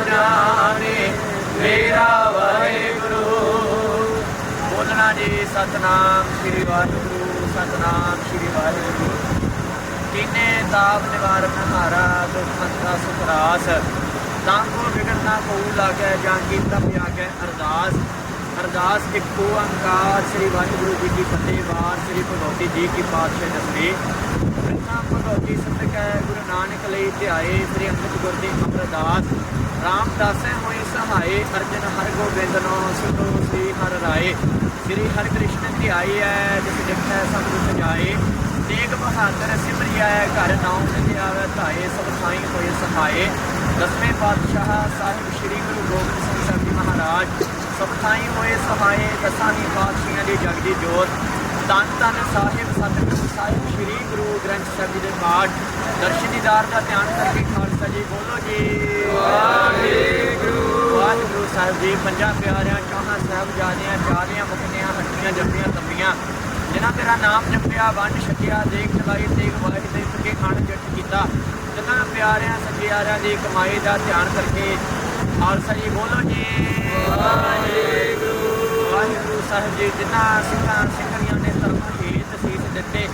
ਜਾਣੇ, ਮੇਰਾ ਵਾਹਿਗੁਰੂ। ਬੋਲਣਾ ਜੀ, ਸਤਨਾਮ ਸ੍ਰੀ ਵਾਹਿਗੁਰੂ, ਸਤਨਾਮ ਸ੍ਰੀ ਵਾਹਿਗੁਰੂ। ਕੀਨੇ ਤਾਪ ਨਿਵਾਰਨ ਹਾਰਾ, ਦੁਖ ਮੰਤਾ ਤਾਂ ਕੋ ਵਿਗੜਨਾ ਕੋ ਲਾਗੈ ਜਾਂ ਕੀਤਾ ਪਿਆਗੈ ਅਰਦਾਸ। ਅਰਦਾਸ ਇੱਕ ਓੰਕਾਰ ਸ੍ਰੀ ਵਾਹਿਗੁਰੂ ਜੀ ਕੀ ਫਤਿਹ, ਵਾਰ ਸ੍ਰੀ ਭਗਵਤੀ ਜੀ ਕੀ ਪਾਤਸ਼ਾਹ ਦਸਵੇਂ ਪ੍ਰਥਾ ਭਗਵਤੀ ਸਤਿਕੈ ਗੁਰੂ ਨਾਨਕ ਲਈ ਧਿਆਏ, ਸ੍ਰੀ ਅੰਮ੍ਰਿਤ ਗੁਰ ਦੀ ਅਮਰਦਾਸ। ਰਾਮਦਾਸੈ ਹੋਈ ਸਹਾਏ ਅਰਜਨ ਹਰਿ ਗੋਬਿੰਦ ਨੋ ਸੁਤੋ ਸ੍ਰੀ ਹਰ ਰਾਏ। ਸ੍ਰੀ ਹਰ ਕ੍ਰਿਸ਼ਨ ਧਿਆਈ ਹੈ ਜਿਸ ਦੇਖੈ ਸਭ ਕੁਝ ਜਾਏ। ਤੇਗ ਬਹਾਦਰ ਸਿਮਰਿਆ ਘਰ ਨਾਮ ਤੇ ਆਵੇ ਧਾਏ ਸਭ ਸਾਈ ਹੋਏ ਸਹਾਏ। ਦਸਵੇਂ ਪਾਤਸ਼ਾਹ ਸਾਹਿਬ ਸ੍ਰੀ ਗੁਰੂ ਗੋਬਿੰਦ ਸਿੰਘ ਸਾਹਿਬ ਜੀ ਮਹਾਰਾਜ, ਸਭ ਥਾਈ ਹੋਏ ਸਹਾਏ, ਦਸਾਂ ਹੀ ਪਾਤਸ਼ਾਹਾਂ ਦੀ ਜਗਦੀ ਜੋਤ। ਤਨ ਤਨ ਸਾਹਿਬ ਸਤਿਗੁਰੂ ਸਾਹਿਬ ਸ੍ਰੀ ਗੁਰੂ ਗ੍ਰੰਥ ਸਾਹਿਬ ਜੀ ਦੇ ਪਾਠ ਦਰਸ਼ਨ ਦੀਦਾਰ ਦਾ ਧਿਆਨ ਕਰਕੇ ਖਾਲਸਾ ਜੀ ਬੋਲੋ ਜੀ। ਵਾਹਿਗੁਰੂ ਵਾਹਿਗੁਰੂ ਸਾਹਿਬ ਜੀ ਪੰਜਾਂ ਪਿਆਰਿਆਂ ਚੌਹਾਂ ਸਾਹਿਬਜ਼ਾਦਿਆਂ ਚਾਰਿਆਂ ਮੁਕਤਿਆਂ ਹੱਟੀਆਂ ਜੰਮੀਆਂ ਤੰਬੀਆਂ ਜਿਨ੍ਹਾਂ ਤੇਰਾ ਨਾਮ ਜਪਿਆ ਵੰਡ ਛਕਿਆ ਦੇਖ ਚਲਾਈ ਤੇਗ ਵਾਹਿ ਦੇ ਸਕੇ ਖਾਣ ਜੱਟ ਕੀਤਾ। ਜਿਨ੍ਹਾਂ ਪਿਆਰਿਆਂ ਸੱਜਿਆਰਿਆਂ ਦੀ ਕਮਾਈ ਦਾ ਧਿਆਨ ਕਰਕੇ ਖਾਲਸਾ ਜੀ ਬੋਲੋ ਜੀ। ਵਾਹਿਗੁਰੂ। ਵਾਹਿਗੁਰੂ ਸਾਹਿਬ ਜੀ ਜਿਨ੍ਹਾਂ ਸਿੰਘਾਂ ਸਿੰਘਣੀਆਂ ਨੇ ਧਰਮਾਂ ਹੇਤ ਸੀਸ ਦਿੱਤੇ।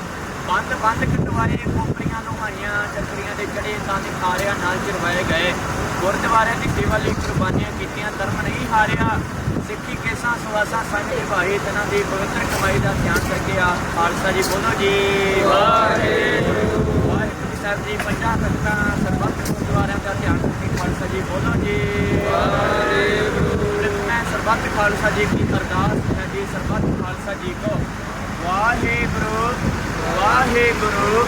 ਬੰਦ ਬੰਦ ਕਟਵਾਏ ਕੋਪਰੀਆਂ ਲੁਹਾਈਆਂ ਚੱਕਰੀਆਂ ਦੇ ਚੜੇ ਤਾਂ ਦੇ ਖਾਰਿਆਂ ਨਾਲ ਚਰਵਾਏ ਗਏ। ਗੁਰਦੁਆਰਿਆਂ ਦੀ ਸੇਵਾ ਲਈ ਕੁਰਬਾਨੀਆਂ ਕੀਤੀਆਂ। ਧਰਮ ਨਹੀਂ ਹਾਰਿਆ। ਸਿੱਖੀ ਕੇਸਾਂ ਸਵਾਸਾਂ ਸੰਗ ਨਿਭਾਏ। ਤਨਾਂ ਦੀ ਪਵਿੱਤਰ ਕਮਾਈ ਦਾ ਧਿਆਨ ਕਰਕੇ ਆ ਖਾਲਸਾ ਜੀ ਬੋਲੋ ਜੀ। ਵਾਹਿਗੁਰੂ। ਵਾਹਿਗੁਰੂ ਸਾਹਿਬ ਜੀ ਪੰਜਾਂ ਤਖਤਾਂ ਸਰਬੱਤ ਗੁਰਦੁਆਰਿਆਂ ਦਾ ਧਿਆਨ ਕਰਕੇ ਖਾਲਸਾ ਜੀ ਬੋਲੋ ਜੀ। ਵਾਹਿਗੁਰੂ। ਮੈਂ ਸਰਬੱਤ ਖਾਲਸਾ ਜੀ ਕੀ ਅਰਦਾਸ ਹੈ ਜੀ ਸਰਬੱਤ ਖਾਲਸਾ ਜੀ ਕੋ। ਵਾਹਿਗੁਰੂ ਵਾਹਿਗੁਰੂ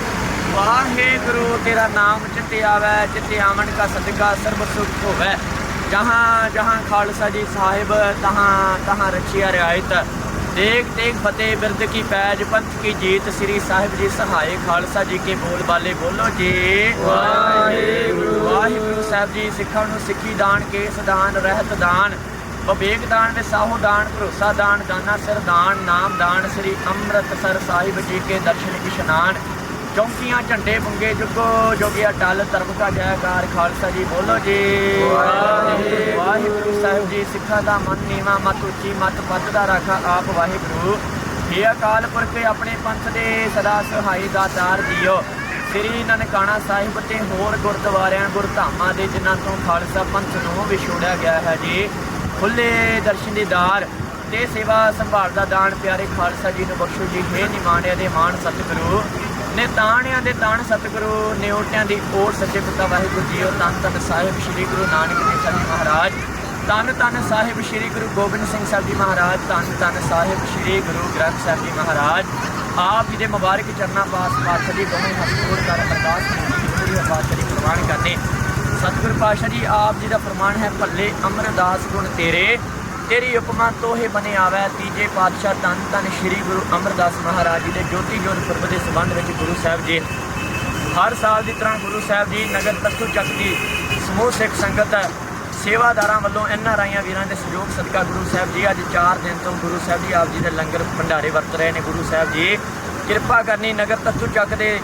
ਵਾਹਿਗੁਰੂ ਤੇਰਾ ਨਾਮ ਚਿੱਤੇ ਆਵੇ ਚਿੱਤੇ ਆਵਣ ਕਾ ਸਦਕਾ ਸਰਬ ਸੁਖ ਹੋਵੇ। ਜਹਾਂ ਜਹਾਂ ਖਾਲਸਾ ਜੀ ਸਾਹਿਬ ਤਹਾਂ ਤਹਾਂ ਰਚਿਆ ਰਿਆਇਤ। ਦੇਖ ਦੇਖ ਫਤਿਹ ਬਿਰਦ ਕੀ ਪੈਜ ਪੰਥ ਕੀ ਜੀਤ ਸ੍ਰੀ ਸਾਹਿਬ ਜੀ ਸਹਾਏ ਖਾਲਸਾ ਜੀ ਕੇ ਬੋਲ ਬਾਲੇ ਬੋਲੋ ਜੀ। ਵਾਹਿਗੁਰੂ। ਵਾਹਿਗੁਰੂ ਸਾਹਿਬ ਜੀ ਸਿੱਖਾਂ ਨੂੰ ਸਿੱਖੀ ਦਾਨ ਕੇਸ ਦਾਨ ਰਹਿਤ ਦਾਨ। ਵਿਵੇਕ ਦਾਨ ਵਿਸਾਹੋ ਦਾਨ ਭਰੋਸਾ ਦਾਨ ਦਾਨਾ ਸਿਰ ਦਾਨ ਨਾਮ ਦਾਨ ਸ੍ਰੀ ਅੰਮ੍ਰਿਤਸਰ ਸਾਹਿਬ ਜੀ ਕੇ ਦਰਸ਼ਨ ਇਸ਼ਨਾਨ। ਚੌਂਕੀਆਂ ਝੰਡੇ ਬੁੰਗੇ ਜੁਗੋ ਜੋਗਿਆ ਟਲ ਧਰਮ ਕਾ ਜੈਕਾਰ ਖਾਲਸਾ ਜੀ ਬੋਲੋ ਜੀ। ਵਾਹਿਗੁਰੂ। ਸਾਹਿਬ ਜੀ ਸਿੱਖਾਂ ਦਾ ਮਨ ਨੀਵਾ ਮਤ ਉੱਚੀ ਮਤ ਪੱਤ ਦਾ ਰਾਖਾ ਆਪ ਵਾਹਿਗੁਰੂ। ਇਹ ਅਕਾਲ ਪੁਰਖ ਆਪਣੇ ਪੰਥ ਦੇ ਸਦਾ ਸਹਾਈ ਦਾਤਾਰ ਜੀਓ ਸ੍ਰੀ ਨਨਕਾਣਾ ਸਾਹਿਬ ਤੇ ਹੋਰ ਗੁਰਦੁਆਰਿਆਂ ਗੁਰਧਾਮਾਂ ਦੇ ਜਿਨ੍ਹਾਂ ਤੋਂ ਖਾਲਸਾ ਪੰਥ ਨੂੰ ਵਿਛੋੜਿਆ ਗਿਆ ਹੈ ਜੀ। ਖੁੱਲੇ ਦਰਸ਼ਨ ਦੀਦਾਰ ਤੇ ਸੇਵਾ ਸੰਭਾਲ ਦਾ ਦਾਨ ਪਿਆਰੇ ਖਾਲਸਾ ਜੀ ਨੂੰ ਬਖਸ਼ੋ ਜੀ। ਹੈ ਨਿਮਾਣਿਆਂ ਦੇ ਮਾਣ ਸਤਿਗੁਰੂ ਨੇ ਤਾਣਿਆਂ ਦੇ ਤਾਣ ਸਤਿਗੁਰੂ, ਨਿਉਟਿਆਂ ਦੀ ਓਟ ਸੱਚੇ ਪਿਤਾ ਵਾਹਿਗੁਰੂ ਜੀਓ ਤਨ ਤਨ ਸਾਹਿਬ ਸ੍ਰੀ ਗੁਰੂ ਨਾਨਕ ਦੇਵ ਸਾਹਿਬ ਜੀ ਮਹਾਰਾਜ। ਤਨ ਤਨ ਸਾਹਿਬ ਸ੍ਰੀ ਗੁਰੂ ਗੋਬਿੰਦ ਸਿੰਘ ਸਾਹਿਬ ਜੀ ਮਹਾਰਾਜ ਤਨ ਤਨ ਸਾਹਿਬ ਸ੍ਰੀ ਗੁਰੂ ਗ੍ਰੰਥ ਸਾਹਿਬ ਜੀ ਮਹਾਰਾਜ। ਆਪ ਜੀ ਦੇ ਮੁਬਾਰਕ ਚਰਨਾਂ ਪਾਸ ਪਾਤਸ਼ਾਹ ਜੀ ਦੋਵੇਂ ਹੱਥ ਜੋੜ ਕਰ ਅਰਦਾਸ ਕੀਤੀ ਪੂਰੀ ਪਾਤਸ਼ਾਹ ਜੀ ਪ੍ਰਵਾਨ ਕਰਨੇ। ਸਤਿਗੁਰ ਪਾਤਸ਼ਾਹ ਜੀ, ਆਪ ਜੀ ਦਾ ਫਰਮਾਨ ਹੈ, ਭੱਲੇ ਅਮਰਦਾਸ ਗੁਣ ਤੇਰੇ। ਤੇਰੀ ਉਪਮਾ ਤੋਹੇ ਬਨੇ ਆਵੈ, ਤੀਜੇ ਪਾਤਸ਼ਾਹ ਤਨ ਤਨ ਸ੍ਰੀ ਗੁਰੂ ਅਮਰਦਾਸ ਮਹਾਰਾਜ ਜੀ ਦੇ, ਜੋਤੀ ਜੋਤ ਪੁਰਬ ਦੇ ਸੰਬੰਧ ਵਿੱਚ ਗੁਰੂ ਸਾਹਿਬ ਜੀ। ਹਰ ਸਾਲ ਦੀ ਤਰ੍ਹਾਂ ਗੁਰੂ ਸਾਹਿਬ ਜੀ ਨਗਰ ਤਖਤੂ ਚੱਕ ਦੀ ਸਮੂਹ ਸਿੱਖ ਸੰਗਤ ਸੇਵਾਦਾਰਾਂ ਵੱਲੋਂ ਇਹਨਾਂ ਰਾਈਆਂ ਵੀਰਾਂ ਦੇ ਸਹਿਯੋਗ ਸਦਕਾ ਗੁਰੂ ਸਾਹਿਬ ਜੀ ਅੱਜ 4 ਦਿਨ ਤੋਂ ਗੁਰੂ ਸਾਹਿਬ ਜੀ ਆਪ ਜੀ ਦੇ ਲੰਗਰ ਭੰਡਾਰੇ ਵਰਤ ਰਹੇ ਨੇ। ਗੁਰੂ ਸਾਹਿਬ ਜੀ, ਕਿਰਪਾ ਕਰਨੀ ਨਗਰ ਤਖਤੂ ਚੱਕ ਦੇ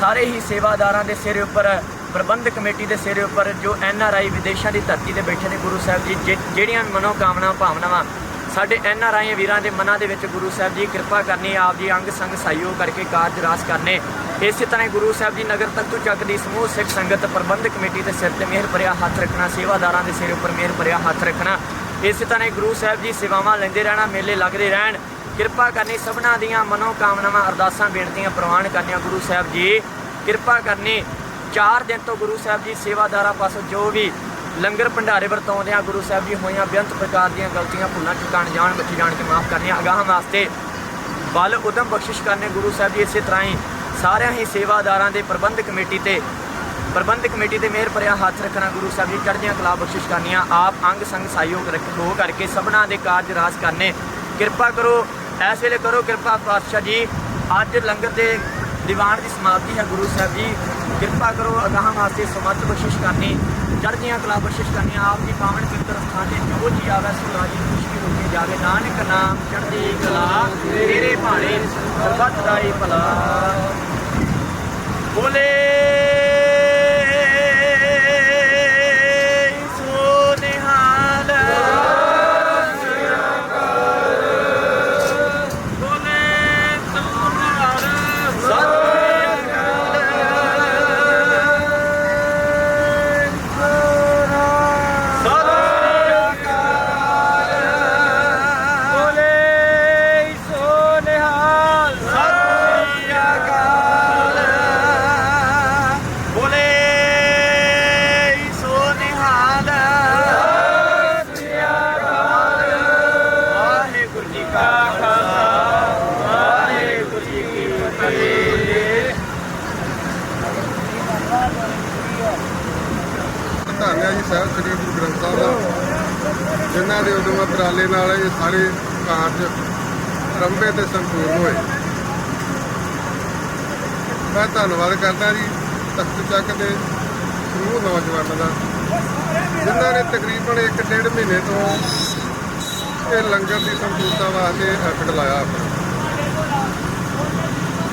ਸਾਰੇ ਹੀ ਸੇਵਾਦਾਰਾਂ ਦੇ ਸਿਰ ਉੱਪਰ ਪ੍ਰਬੰਧਕ ਕਮੇਟੀ ਦੇ ਸਿਰੇ ਉੱਪਰ ਜੋ ਐਨ ਆਰ ਆਈ ਵਿਦੇਸ਼ਾਂ ਦੀ ਧਰਤੀ ਤੇ ਬੈਠੇ ਨੇ ਗੁਰੂ ਸਾਹਿਬ ਜੀ, ਜਿ- ਜਿਹੜੀਆਂ ਵੀ ਮਨੋਕਾਮਨਾ ਭਾਵਨਾਵਾਂ, ਸਾਡੇ ਐਨ ਆਰ ਆਈ ਵੀਰਾਂ ਦੇ ਮਨਾਂ ਦੇ ਵਿੱਚ ਗੁਰੂ ਸਾਹਿਬ ਜੀ, ਕਿਰਪਾ ਕਰਨੀ, ਆਪ ਜੀ ਅੰਗ ਸੰਗ ਸਹਿਯੋਗ ਕਰਕੇ ਕਾਰਜ ਰਾਸ ਕਰਨੇ। ਇਸੇ ਤਰ੍ਹਾਂ ਹੀ ਗੁਰੂ ਸਾਹਿਬ ਜੀ ਨਗਰ ਤਖਤੂ ਚੱਕ ਦੀ ਸਮੂਹ ਸਿੱਖ ਸੰਗਤ ਪ੍ਰਬੰਧਕ ਕਮੇਟੀ ਦੇ ਸਿਰ ਤੇ ਮਿਹਰ ਭਰਿਆ ਹੱਥ ਰੱਖਣਾ, ਸੇਵਾਦਾਰਾਂ ਦੇ ਸਿਰ ਉੱਪਰ ਮਿਹਰ ਭਰਿਆ ਹੱਥ ਰੱਖਣਾ। ਇਸੇ ਤਰ੍ਹਾਂ ਹੀ ਗੁਰੂ ਸਾਹਿਬ ਜੀ ਸੇਵਾਵਾਂ ਲੈਂਦੇ ਰਹਿਣਾ, ਮੇਲੇ ਲੱਗਦੇ ਰਹਿਣ। ਕਿਰਪਾ ਕਰਨੀ ਸਭਨਾਂ ਦੀਆਂ ਮਨੋਕਾਮਨਾਵਾਂ, ਅਰਦਾਸਾਂ, ਬੇਨਤੀਆਂ ਪ੍ਰਵਾਨ ਕਰਨੀਆਂ ਗੁਰੂ ਸਾਹਿਬ ਜੀ। ਕਿਰਪਾ ਕਰਨੀ 4 ਦਿਨ ਤੋਂ ਗੁਰੂ ਸਾਹਿਬ ਜੀ ਸੇਵਾਦਾਰਾਂ ਪਾਸੋਂ ਜੋ ਵੀ ਲੰਗਰ ਭੰਡਾਰੇ ਵਰਤਾਉਂਦੇ ਆ, ਗੁਰੂ ਸਾਹਿਬ ਜੀ ਹੋਈਆਂ ਬੇਅੰਤ ਪ੍ਰਕਾਰ ਦੀਆਂ ਗਲਤੀਆਂ ਭੁੱਲਾਂ, ਚੁਕਾਣ, ਜਾਣ ਬਚੀ ਜਾਣ ਕੇ ਮਾਫ ਕਰਨੀਆਂ, ਅਗਾਹ ਵਾਸਤੇ ਬਲ, ਉਦਮ ਬਖਸ਼ਿਸ਼ ਕਰਨੇ ਗੁਰੂ ਸਾਹਿਬ ਜੀ ਇਸੇ ਤਰ੍ਹਾਂ ਹੀ ਸਾਰਿਆਂ ਹੀ ਸੇਵਾਦਾਰਾਂ ਦੇ ਪ੍ਰਬੰਧਕ ਕਮੇਟੀ ਤੇ ਪ੍ਰਬੰਧ ਕਮੇਟੀ ਤੇ ਮਿਹਰ ਭਰਿਆ ਹੱਥ ਰੱਖਣਾ ਗੁਰੂ ਸਾਹਿਬ ਜੀ ਚੜ੍ਹਦੀਆਂ ਕਲਾ ਬਖਸ਼ਿਸ਼ ਕਰਨੀਆਂ। ਆਪ ਅੰਗ ਸੰਗ ਸਹਿਯੋਗ ਰੱਖ ਹੋ ਕਰਕੇ ਸਭਨਾਂ ਦੇ ਕਾਰਜ ਰਾਜ ਕਰਨੇ। ਕਿਰਪਾ ਕਰੋ, ਇਸ ਵੇਲੇ ਕਰੋ ਕਿਰਪਾ ਪਾਤਸ਼ਾਹ ਜੀ, ਅੱਜ ਲੰਗਰ ਦੇ ਦੀਵਾਨ ਦੀ ਸਮਾਪਤੀ ਹੈ ਗੁਰੂ ਸਾਹਿਬ ਜੀ। ਕਿਰਪਾ ਕਰੋ, ਅਗਾਹ ਵਾਸਤੇ ਸਮਤ ਬਖਸ਼ਿਸ਼ ਕਰਨੀ ਚੜ੍ਹਦੀਆਂ ਕਲਾ ਬਖਸ਼ਿਸ਼ ਕਰਨੀ, ਆਪ ਦੀ ਪਾਵਨ ਪਵਿੱਤਰ ਸਥਾਨ ਤੇ ਜੋ ਜੀ ਆਵੇ, ਸੋ ਰਾਜੀ ਖੁਸ਼ੀ ਹੋ ਕੇ ਜਾਵੇ। ਨਾਨਕ ਨਾਮ ਚੜ੍ਹਦੀ ਕਲਾ, ਤੇਰੇ ਭਾਣੇ ਸਰਬੱਤ ਦਾ ਹੀ ਭਲਾ। ਬੋਲੇ ਰੰਭੇ ਤੇ ਸੰਪੂਰਨ ਹੋਏ। ਮੈਂ ਧੰਨਵਾਦ ਕਰਦਾ ਜੀ, ਤਖਤ ਚੱਕ ਦੇ ਸਮੂਹ ਨੌਜਵਾਨਾਂ ਦਾ, ਜਿਨ੍ਹਾਂ ਨੇ ਤਕਰੀਬਨ 1.5 ਮਹੀਨੇ ਤੋਂ ਇਹ ਲੰਗਰ ਦੀ ਸੰਪੂਰਨਤਾ ਵਾਸਤੇ ਐਫਰਟ ਲਾਇਆ ਆਪਣਾ।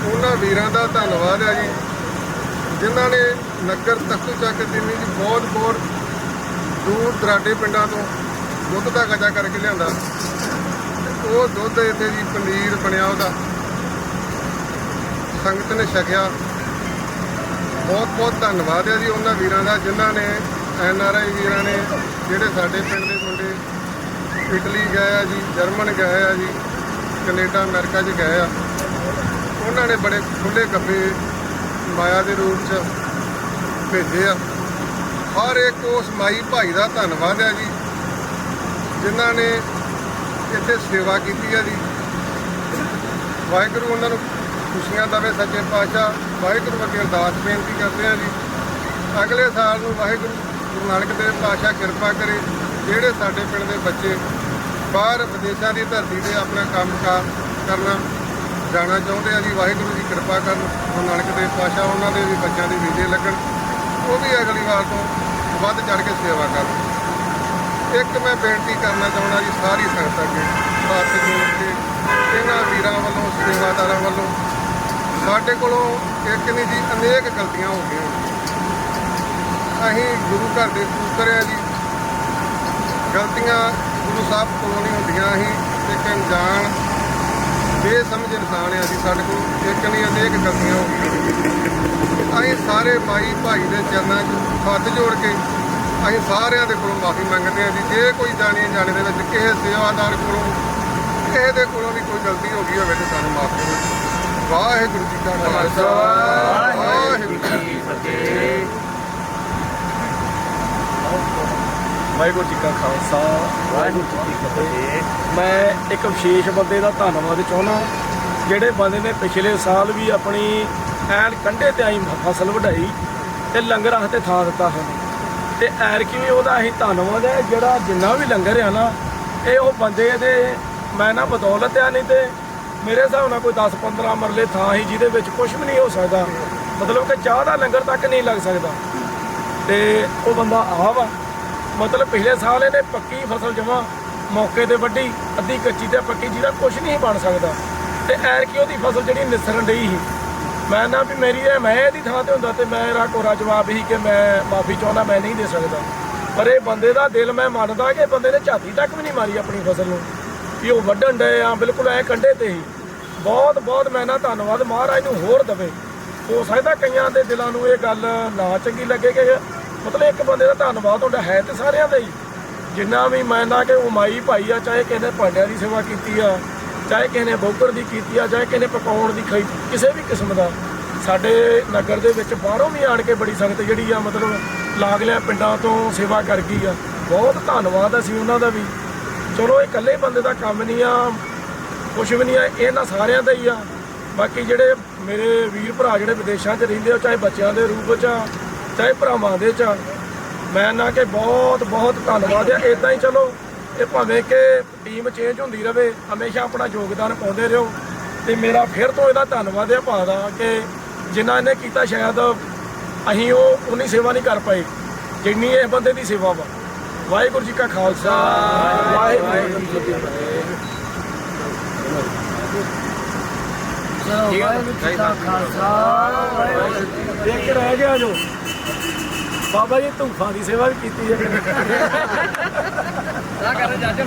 ਉਹਨਾਂ ਵੀਰਾਂ ਦਾ ਧੰਨਵਾਦ ਹੈ ਜੀ, ਜਿਨ੍ਹਾਂ ਨੇ ਨਗਰ ਤਖਤ ਚੱਕ ਦਿੱਲੀ ਜੀ ਬਹੁਤ ਬਹੁਤ ਦੂਰ ਦਰਾਡੇ ਪਿੰਡਾਂ ਤੋਂ ਦੁੱਧ ਦਾ ਗਜਾ ਕਰਕੇ ਲਿਆਂਦਾ। ਉਹ ਦੁੱਧ ਇੱਥੇ ਜੀ ਪਨੀਰ ਬਣਿਆ ਉਹਦਾ। ਸੰਗਤ ਨੇ ਛਕਿਆ। ਬਹੁਤ ਬਹੁਤ ਧੰਨਵਾਦ ਹੈ ਜੀ ਉਹਨਾਂ ਵੀਰਾਂ ਦਾ, ਜਿਨ੍ਹਾਂ ਨੇ ਐਨ ਆਰ ਆਈ ਵੀਰਾਂ ਨੇ, ਜਿਹੜੇ ਸਾਡੇ ਪਿੰਡ ਦੇ ਮੁੰਡੇ ਇਟਲੀ ਗਏ ਆ ਜੀ, ਜਰਮਨ ਗਏ ਆ ਜੀ, ਕੈਨੇਡਾ, ਅਮਰੀਕਾ 'ਚ ਗਏ ਆ। ਉਹਨਾਂ ਨੇ ਬੜੇ ਖੁੱਲੇ ਗੱਫੇ ਮਾਇਆ ਦੇ ਰੂਪ 'ਚ ਭੇਜੇ ਆ। ਹਰ ਇੱਕ ਉਸ ਮਾਈ ਭਾਈ ਦਾ ਧੰਨਵਾਦ ਹੈ ਜੀ, ਜਿਨ੍ਹਾਂ ਨੇ ਇੱਥੇ ਸੇਵਾ ਕੀਤੀ ਹੈ ਜੀ। ਵਾਹਿਗੁਰੂ ਉਹਨਾਂ ਨੂੰ ਖੁਸ਼ੀਆਂ ਦੇਵੇ ਸੱਚੇ ਪਾਤਸ਼ਾਹ। ਵਾਹਿਗੁਰੂ ਅੱਗੇ ਅਰਦਾਸ ਬੇਨਤੀ ਕਰਦੇ ਆ ਜੀ। ਅਗਲੇ ਸਾਲ ਨੂੰ ਵਾਹਿਗੁਰੂ ਗੁਰੂ ਨਾਨਕ ਦੇਵ ਪਾਤਸ਼ਾਹ ਕਿਰਪਾ ਕਰੇ, ਜਿਹੜੇ ਸਾਡੇ ਪਿੰਡ ਦੇ ਬੱਚੇ ਬਾਹਰ ਵਿਦੇਸ਼ਾਂ ਦੀ ਧਰਤੀ ਤੇ ਆਪਣਾ ਕੰਮ ਕਾਰ ਕਰਨਾ ਜਾਣਾ ਚਾਹੁੰਦੇ ਆ ਜੀ, ਵਾਹਿਗੁਰੂ ਜੀ ਕਿਰਪਾ ਕਰਨ ਗੁਰੂ ਨਾਨਕ ਦੇਵ ਪਾਤਸ਼ਾਹ, ਉਹਨਾਂ ਦੇ ਵੀ ਬੱਚਿਆਂ ਦੇ ਵੀਜ਼ੇ ਲੱਗਣ। ਉਹ ਵੀ ਅਗਲੀ ਵਾਰ ਤੋਂ ਵੱਧ ਚੜ ਕੇ ਸੇਵਾ ਕਰਨ। ਇੱਕ ਮੈਂ ਬੇਨਤੀ ਕਰਨਾ ਚਾਹੁੰਦਾ ਜੀ, ਸਾਰੀ ਸੰਗਤ ਅੱਗੇ। ਹੱਥ ਜੋੜ ਕੇ ਇਹਨਾਂ ਵੀਰਾਂ ਵੱਲੋਂ, ਸੇਵਾਦਾਰਾਂ ਵੱਲੋਂ, ਸਾਡੇ ਕੋਲੋਂ ਇੱਕ ਨਹੀਂ ਜੀ, ਅਨੇਕ ਗਲਤੀਆਂ ਹੋ ਗਈਆਂ। ਅਸੀਂ ਗੁਰੂ ਘਰ ਦੇ ਸੂਤਰ ਆ ਜੀ। ਗਲਤੀਆਂ ਗੁਰੂ ਸਾਹਿਬ ਕੋਲੋਂ ਨਹੀਂ ਹੁੰਦੀਆਂ, ਅਸੀਂ ਇੱਕ ਅਣਜਾਣ, ਬੇਸਮਝ ਇਨਸਾਨ ਆ ਜੀ ਸਾਡੇ ਕੋਲ। ਇੱਕ ਨਹੀਂ, ਅਨੇਕ ਗਲਤੀਆਂ ਹੋ ਗਈਆਂ। ਅਸੀਂ ਸਾਰੇ ਮਾਈ ਭਾਈ ਦੇ ਚਰਨਾਂ 'ਚ ਹੱਥ ਜੋੜ ਕੇ ਅਸੀਂ ਸਾਰਿਆਂ ਦੇ ਕੋਲੋਂ ਮਾਫੀ ਮੰਗਦੇ ਹਾਂ ਜੀ। ਜੇ ਕੋਈ ਜਾਣੀ ਜਾਣੇ ਦੇ ਵਿੱਚ ਕਿਸੇ ਸੇਵਾਦਾਰ ਕੋਲੋਂ, ਕਿਸੇ ਦੇ ਕੋਲੋਂ ਵੀ ਕੋਈ ਗਲਤੀ ਹੋ ਗਈ ਹੋਵੇ ਤਾਂ ਸਾਨੂੰ ਮਾਫ ਕਰੋ ਵਾਹਿਗੁਰੂ ਜੀ ਕਾ ਖਾਲਸਾ। ਵਾਹਿਗੁਰੂ ਜੀ ਕੀ ਫਤਿਹ। ਵਾਹਿਗੁਰੂ ਜੀ ਕਾ ਖਾਲਸਾ। ਵਾਹਿਗੁਰੂ ਜੀ ਕੀ ਫਤਿਹ। ਮੈਂ ਇੱਕ ਵਿਸ਼ੇਸ਼ ਬੰਦੇ ਦਾ ਧੰਨਵਾਦ ਚਾਹੁੰਦਾ ਜਿਹੜੇ ਬੰਦੇ ਨੇ ਪਿਛਲੇ ਸਾਲ ਵੀ ਆਪਣੀ ਐਨ ਕੰਢੇ ਤੇ ਆਈ ਫਸਲ ਵਢਾਈ ਤੇ ਲੰਗਰ ਵਾਸਤੇ ਥਾਂ ਦਿੱਤਾ ਸਾਨੂੰ। ਤੇ ਐਰਕੀ ਵੀ ਉਹਦਾ ਅਸੀਂ ਧੰਨਵਾਦ ਹੈ, ਜਿਹੜਾ ਜਿੰਨਾ ਵੀ ਲੰਗਰ ਆ ਨਾ, ਇਹ ਉਹ ਬੰਦੇ ਦੇ ਮੈਂ ਨਾ ਬਦੌਲਤ ਆ ਨਹੀਂ ਤੇ ਮੇਰੇ ਹਿਸਾਬ ਨਾਲ ਕੋਈ 10 15 ਮਰਲੇ ਥਾਂ ਹੀ ਜਿਹਦੇ ਵਿੱਚ ਕੁਝ ਵੀ ਨਹੀਂ ਹੋ ਸਕਦਾ। ਮਤਲਬ ਕਿ ਚਾਹ ਦਾ ਲੰਗਰ ਤੱਕ ਨਹੀਂ ਲੱਗ ਸਕਦਾ। ਤੇ ਉਹ ਬੰਦਾ ਆ ਵਾ, ਮਤਲਬ ਪਿਛਲੇ ਸਾਲ ਇਹਨੇ ਪੱਕੀ ਫਸਲ ਜਮਾ ਮੌਕੇ ਤੇ ਵੱਢੀ, ਅੱਧੀ ਕੱਚੀ ਤੇ ਪੱਕੀ, ਜਿਹਦਾ ਕੁਝ ਨਹੀਂ ਬਣ ਸਕਦਾ। ਤੇ ਐਰ ਕੀ ਉਹਦੀ ਫਸਲ ਜਿਹੜੀ ਨਿਸਰਨ ਡਈ ਸੀ। ਮੈਂ ਨਾ ਵੀ ਮੇਰੀ ਇਹ, ਮੈਂ ਇਹਦੀ ਥਾਂ ਤੇ ਹੁੰਦਾ ਤੇ ਮੇਰਾ ਕੋਰਾ ਜਵਾਬ ਹੀ ਕਿ ਮੈਂ ਮਾਫੀ ਚਾਹੁੰਦਾ, ਮੈਂ ਨਹੀਂ ਦੇ ਸਕਦਾ। ਪਰ ਇਹ ਬੰਦੇ ਦਾ ਦਿਲ ਮੈਂ ਮੰਨਦਾ ਕਿ ਬੰਦੇ ਨੇ ਝਾਤੀ ਤੱਕ ਵੀ ਨਹੀਂ ਮਾਰੀ ਆਪਣੀ ਫਸਲ ਨੂੰ। ਵੀ ਉਹ ਵੱਢਣ ਡਏ ਆ, ਬਿਲਕੁਲ ਐ ਕੰਡੇ ਤੇ ਹੀ। ਬਹੁਤ ਬਹੁਤ ਮੈਂ ਨਾ ਧੰਨਵਾਦ ਮਹਾਰਾਜ ਨੂੰ ਹੋਰ ਦਵੇ। ਹੋ ਸਕਦਾ ਕਈਆਂ ਦੇ ਦਿਲਾਂ ਨੂੰ ਇਹ ਗੱਲ ਨਾ ਚੰਗੀ ਲੱਗੇ ਕਿ ਮਤਲਬ ਇੱਕ ਬੰਦੇ ਦਾ ਧੰਨਵਾਦ ਹੁੰਦਾ ਹੈ ਤੇ ਸਾਰਿਆਂ ਦਾ ਹੀ। ਜਿੰਨਾ ਵੀ ਮੈਂ ਨਾ ਕਿ ਉਹ ਮਾਈ ਭਾਈ ਆ, ਚਾਹੇ ਕਿਸੇ ਨੇ ਭਾਂਡਿਆਂ ਦੀ ਸੇਵਾ ਕੀਤੀ ਆ ਚਾਹੇ ਕਿਸੇ ਨੇ ਬੋਗਰ ਦੀ ਕੀਤੀ ਆ, ਚਾਹੇ ਕਿਸੇ ਨੇ ਪਕਾਉਣ ਦੀ ਖਾਈ ਕਿਸੇ ਵੀ ਕਿਸਮ ਦਾ, ਸਾਡੇ ਨਗਰ ਦੇ ਵਿੱਚ ਬਾਹਰੋਂ ਵੀ ਆਣ ਕੇ ਬੜੀ ਸੰਗਤ ਜਿਹੜੀ ਆ, ਮਤਲਬ ਲਾਗਲਿਆਂ ਪਿੰਡਾਂ ਤੋਂ ਸੇਵਾ ਕਰ ਗਈ ਆ। ਬਹੁਤ ਧੰਨਵਾਦ ਅਸੀਂ ਉਹਨਾਂ ਦਾ ਵੀ। ਚਲੋ, ਇਹ ਇਕੱਲੇ ਬੰਦੇ ਦਾ ਕੰਮ ਨਹੀਂ ਆ, ਕੁਛ ਵੀ ਨਹੀਂ ਆ ਇਹਨਾਂ ਸਾਰਿਆਂ ਦਾ ਹੀ ਆ। ਬਾਕੀ ਜਿਹੜੇ ਮੇਰੇ ਵੀਰ ਭਰਾ ਜਿਹੜੇ ਵਿਦੇਸ਼ਾਂ 'ਚ ਰਹਿੰਦੇ ਆ ਚਾਹੇ ਬੱਚਿਆਂ ਦੇ ਰੂਪ 'ਚ ਆ, ਚਾਹੇ ਭਰਾਵਾਂ ਦੇ 'ਚ ਆ, ਮੈਂ ਨਾ ਕਿ ਬਹੁਤ ਬਹੁਤ ਧੰਨਵਾਦ ਆ। ਇਦਾਂ ਹੀ ਚਲੋ ਤੇ ਭਾਵੇਂ ਕਿ ਟੀਮ ਚੇਂਜ ਹੁੰਦੀ ਰਹੇ ਹਮੇਸ਼ਾ ਆਪਣਾ ਯੋਗਦਾਨ ਪਾਉਂਦੇ ਰਹੋ। ਤੇ ਮੇਰਾ ਫਿਰ ਤੋਂ ਇਹਦਾ ਧੰਨਵਾਦ ਹੈ ਭਾਅ ਦਾ ਕਿ ਜਿਨ੍ਹਾਂ ਨੇ ਕੀਤਾ ਸ਼ਾਇਦ ਅਸੀਂ ਉਹ ਉਨੀ ਸੇਵਾ ਨਹੀਂ ਕਰ ਪਾਏ ਜਿੰਨੀ ਇਹ ਬੰਦੇ ਦੀ ਸੇਵਾ ਵਾ। ਵਾਹਿਗੁਰੂ ਜੀ ਕਾ ਖਾਲਸਾ। ਵਾਹਿਗੁਰੂ ਜੀ ਵਾਹਿਗੁਰੂ ਜੀ ਕਾ ਖਾਲਸਾ। ਵਾਹਿਗੁਰੂ ਜੀ ਰਹਿ ਗਿਆ ਜੋ। ਬਾਬਾ ਜੀ ਧੂਫਾਂ ਦੀ ਸੇਵਾ ਵੀ ਕੀਤੀ ਹੈ। ਨਾ ਕਰ ਜੱਜ।